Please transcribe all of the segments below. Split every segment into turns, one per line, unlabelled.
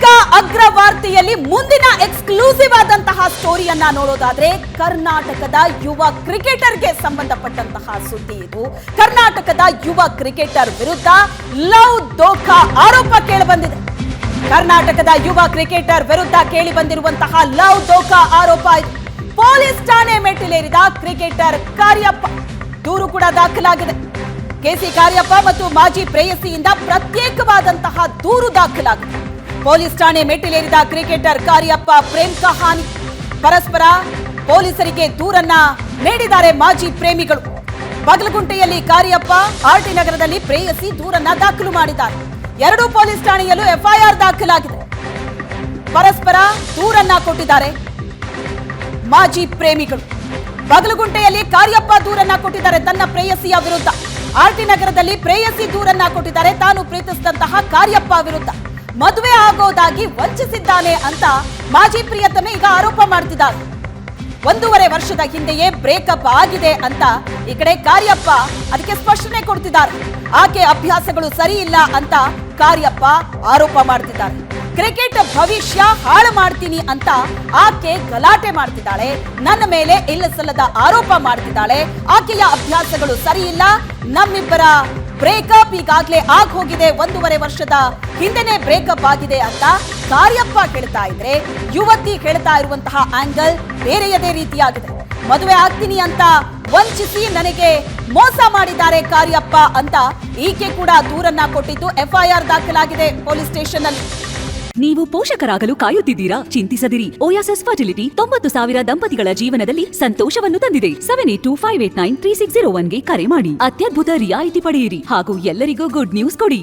ಈಗ ಅಗ್ರವಾರ್ತೆಯಲ್ಲಿ ಮುಂದಿನ ಎಕ್ಸ್ಕ್ಲೂಸಿವ್ ಆದಂತಹ ಸ್ಟೋರಿಯನ್ನ ನೋಡೋದಾದ್ರೆ ಕರ್ನಾಟಕದ ಯುವ ಕ್ರಿಕೆಟರ್ಗೆ ಸಂಬಂಧಪಟ್ಟಂತಹ ಸುದ್ದಿ ಇದು. ಕರ್ನಾಟಕದ ಯುವ ಕ್ರಿಕೆಟರ್ ವಿರುದ್ಧ ಲವ್ ದೋಖಾ ಆರೋಪ ಕೇಳಿಬಂದಿದೆ. ಕರ್ನಾಟಕದ ಯುವ ಕ್ರಿಕೆಟರ್ ವಿರುದ್ಧ ಕೇಳಿ ಬಂದಿರುವಂತಹ ಲವ್ ದೋಖಾ ಆರೋಪ ಪೊಲೀಸ್ ಠಾಣೆ ಮೆಟ್ಟಿಲೇರಿದ ಕ್ರಿಕೆಟರ್ ಕಾರ್ಯಪ್ಪ ದೂರು ಕೂಡ ದಾಖಲಾಗಿದೆ. ಕೆಸಿ ಕಾರ್ಯಪ್ಪ ಮತ್ತು ಮಾಜಿ ಪ್ರೇಯಸಿಯಿಂದ ಪ್ರತ್ಯೇಕವಾದಂತಹ ದೂರು ದಾಖಲಾಗಿದೆ. ಪೊಲೀಸ್ ಠಾಣೆ ಮೆಟ್ಟಿಲೇರಿದ ಕ್ರಿಕೆಟರ್ ಕಾರ್ಯಪ್ಪ ಪ್ರೇಮ್ ಕಹಾನಿ. ಪರಸ್ಪರ ಪೊಲೀಸರಿಗೆ ದೂರನ್ನ ನೀಡಿದ್ದಾರೆ ಮಾಜಿ ಪ್ರೇಮಿಗಳು. ಬಗಲಗುಂಟೆಯಲ್ಲಿ ಕಾರ್ಯಪ್ಪ ಆರ್ಟಿ ನಗರದಲ್ಲಿ ಪ್ರೇಯಸಿ ದೂರನ್ನ ದಾಖಲು ಮಾಡಿದ್ದಾರೆ. ಎರಡೂ ಪೊಲೀಸ್ ಠಾಣೆಯಲ್ಲೂ ಎಫ್ಐಆರ್ ದಾಖಲಾಗಿದೆ. ಪರಸ್ಪರ ದೂರನ್ನ ಕೊಟ್ಟಿದ್ದಾರೆ ಮಾಜಿ ಪ್ರೇಮಿಗಳು. ಬಗಲಗುಂಟೆಯಲ್ಲಿ ಕಾರ್ಯಪ್ಪ ದೂರನ್ನ ಕೊಟ್ಟಿದ್ದಾರೆ ತನ್ನ ಪ್ರೇಯಸಿಯ ವಿರುದ್ಧ. ಆರ್ಟಿ ನಗರದಲ್ಲಿ ಪ್ರೇಯಸಿ ದೂರನ್ನ ಕೊಟ್ಟಿದ್ದಾರೆ. ತಾನು ಪ್ರೀತಿಸಿದಂತಹ ಕಾರ್ಯಪ್ಪ ವಿರುದ್ಧ. ಮದುವೆ ಆಗೋದಾಗಿ ವಂಚಿಸಿದ್ದಾನೆ ಅಂತ ಮಾಜಿ ಪ್ರಿಯತಮೆ ಈಗ ಆರೋಪ ಮಾಡ್ತಿದ್ದಾರೆ. ಒಂದೂವರೆ ವರ್ಷದ ಹಿಂದೆಯೇ ಬ್ರೇಕಪ್ ಆಗಿದೆ ಅಂತ ಈ ಕಡೆ ಕಾರ್ಯಪ್ಪ ಅದಕ್ಕೆ ಸ್ಪಷ್ಟನೆ ಕೊಡ್ತಿದ್ದಾರೆ. ಆಕೆ ಅಭ್ಯಾಸಗಳು ಸರಿ ಇಲ್ಲ ಅಂತ ಕಾರ್ಯಪ್ಪ ಆರೋಪ ಮಾಡ್ತಿದ್ದಾರೆ. ಕ್ರಿಕೆಟ್ ಭವಿಷ್ಯ ಹಾಳು ಮಾಡ್ತೀನಿ ಅಂತ ಆಕೆ ಗಲಾಟೆ ಮಾಡ್ತಿದ್ದಾಳೆ. ನನ್ನ ಮೇಲೆ ಇಲ್ಲಸಲ್ಲದ ಆರೋಪ ಮಾಡ್ತಿದ್ದಾಳೆ. ಆಕೆಯ ಅಭ್ಯಾಸಗಳು ಸರಿ ಇಲ್ಲ. ನಮ್ಮಿಬ್ಬರ ಬ್ರೇಕಪ್ ಈಗಾಗಲೇ ಆಗ್ ಹೋಗಿದೆ. ಒಂದೂವರೆ ವರ್ಷದ ಹಿಂದೆನೆ ಬ್ರೇಕಪ್ ಆಗಿದೆ ಅಂತ ಕಾರ್ಯಪ್ಪ ಹೇಳ್ತಾ ಇದ್ರೆ, ಯುವತಿ ಹೇಳ್ತಾ ಇರುವಂತಹ ಆಂಗಲ್ ಬೇರೆಯದೇ ರೀತಿಯಾಗಿದೆ. ಮದುವೆ ಆಗ್ತೀನಿ ಅಂತ ವಂಚಿಸಿ ನನಗೆ ಮೋಸ ಮಾಡಿದ್ದಾರೆ ಕಾರ್ಯಪ್ಪ ಅಂತ ಈಕೆ ಕೂಡ ದೂರನ್ನ ಕೊಟ್ಟಿದ್ದು ಎಫ್ಐಆರ್ ದಾಖಲಾಗಿದೆ ಪೊಲೀಸ್ ಸ್ಟೇಷನ್ ಅಲ್ಲಿ
ನೀವು ಪೋಷಕರಾಗಲು ಕಾಯುತ್ತಿದ್ದೀರಾ? ಚಿಂತಿಸದಿರಿ. ಓಯಾಸಸ್ ಫರ್ಟಿಲಿಟಿ ತೊಂಬತ್ತು ಸಾವಿರ ದಂಪತಿಗಳ ಜೀವನದಲ್ಲಿ ಸಂತೋಷವನ್ನು ತಂದಿದೆ. Seven eight two five eight nine three six zero ಒನ್ಗೆ ಕರೆ ಮಾಡಿ. ಅತ್ಯದ್ಭುತ ರಿಯಾಯಿತಿ ಪಡೆಯಿರಿ ಹಾಗೂ ಎಲ್ಲರಿಗೂ ಗುಡ್ ನ್ಯೂಸ್ ಕೊಡಿ.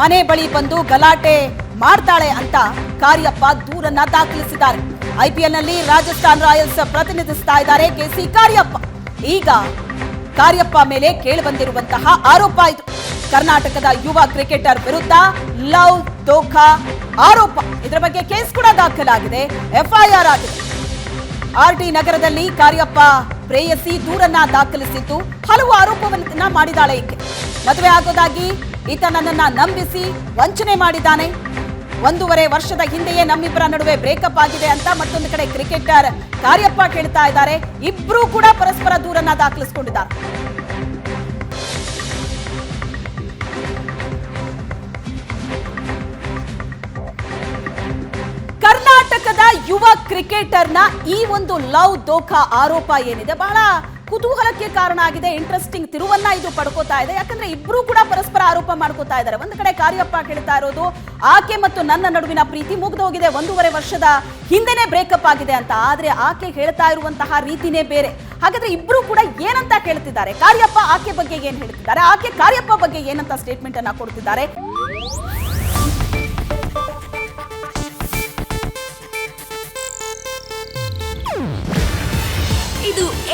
ಮನೆ ಬಳಿ ಬಂದು ಗಲಾಟೆ ಮಾಡ್ತಾಳೆ ಅಂತ ಕಾರ್ಯಪ್ಪ ದೂರನ್ನ ದಾಖಲಿಸಿದ್ದಾರೆ. ಐಪಿಎಲ್ನಲ್ಲಿ ರಾಜಸ್ಥಾನ್ ರಾಯಲ್ಸ್ ಪ್ರತಿನಿಧಿಸ್ತಾ ಇದ್ದಾರೆ ಕೆಸಿ ಕಾರ್ಯಪ್ಪ. ಈಗ ಕಾರ್ಯಪ್ಪ ಮೇಲೆ ಕೇಳಿಬಂದಿರುವಂತಹ ಆರೋಪ ಇದು. ಕರ್ನಾಟಕದ ಯುವ ಕ್ರಿಕೆಟರ್ ವಿರುದ್ಧ ಲವ್ ದೋಖಾ ಆರೋಪ. ಇದರ ಬಗ್ಗೆ ಕೇಸ್ ಕೂಡ ದಾಖಲಾಗಿದೆ. ಎಫ್ಐಆರ್ ಆಗಿದೆ. ಆರ್ ಟಿ ನಗರದಲ್ಲಿ ಕಾರ್ಯಪ್ಪ ಪ್ರೇಯಸಿ ದೂರನ್ನ ದಾಖಲಿಸಿದ್ದು ಹಲವು ಆರೋಪವನ್ನ ಮಾಡಿದಾಳೆ ಈಕೆ. ಮದುವೆ ಆಗೋದಾಗಿ ಈತ ನನ್ನನ್ನ ನಂಬಿಸಿ ವಂಚನೆ ಮಾಡಿದ್ದಾನೆ. ಒಂದೂವರೆ ವರ್ಷದ ಹಿಂದೆಯೇ ನಮ್ಮಿಬ್ಬರ ನಡುವೆ ಬ್ರೇಕಪ್ ಆಗಿದೆ ಅಂತ ಮತ್ತೊಂದು ಕಡೆ ಕ್ರಿಕೆಟರ್ ಕಾರ್ಯಪ್ಪ ಕೇಳ್ತಾ ಇದ್ದಾರೆ. ಇಬ್ರು ಕೂಡ ಪರಸ್ಪರ ದೂರನ್ನ ದಾಖಲಿಸಿಕೊಂಡಿದ್ದಾರೆ. ಕ್ರಿಕೆಟರ್ನ ಈ ಒಂದು ಲವ್ ದೋಖಾ ಆರೋಪ ಏನಿದೆ ಬಹಳ ಕುತೂಹಲಕ್ಕೆ ಕಾರಣ ಆಗಿದೆ. ಇಂಟ್ರೆಸ್ಟಿಂಗ್ ತಿರುವನ್ನ ಇದು ಪಡ್ಕೋತಾ ಇದೆ. ಯಾಕಂದ್ರೆ ಇಬ್ರು ಕೂಡ ಪರಸ್ಪರ ಆರೋಪ ಮಾಡ್ಕೋತಾ ಇದ್ದಾರೆ. ಒಂದು ಕಡೆ ಕಾರ್ಯಪ್ಪ ಹೇಳ್ತಾ ಇರೋದು, ಆಕೆ ಮತ್ತು ನನ್ನ ನಡುವಿನ ಪ್ರೀತಿ ಮುಗ್ದೋಗಿದೆ ಒಂದೂವರೆ ವರ್ಷದ ಹಿಂದೆನೆ ಬ್ರೇಕಪ್ ಆಗಿದೆ ಅಂತ. ಆದ್ರೆ ಆಕೆ ಹೇಳ್ತಾ ಇರುವಂತಹ ರೀತಿನೇ ಬೇರೆ. ಹಾಗಾದ್ರೆ ಇಬ್ರು ಕೂಡ ಏನಂತ ಕೇಳ್ತಿದ್ದಾರೆ ಕಾರ್ಯಪ್ಪ ಆಕೆ ಬಗ್ಗೆ ಏನ್ ಹೇಳ್ತಿದ್ದಾರೆ? ಆಕೆ ಕಾರ್ಯಪ್ಪ ಬಗ್ಗೆ ಏನಂತ ಸ್ಟೇಟ್ಮೆಂಟ್ ಅನ್ನ ಕೊಡ್ತಿದ್ದಾರೆ?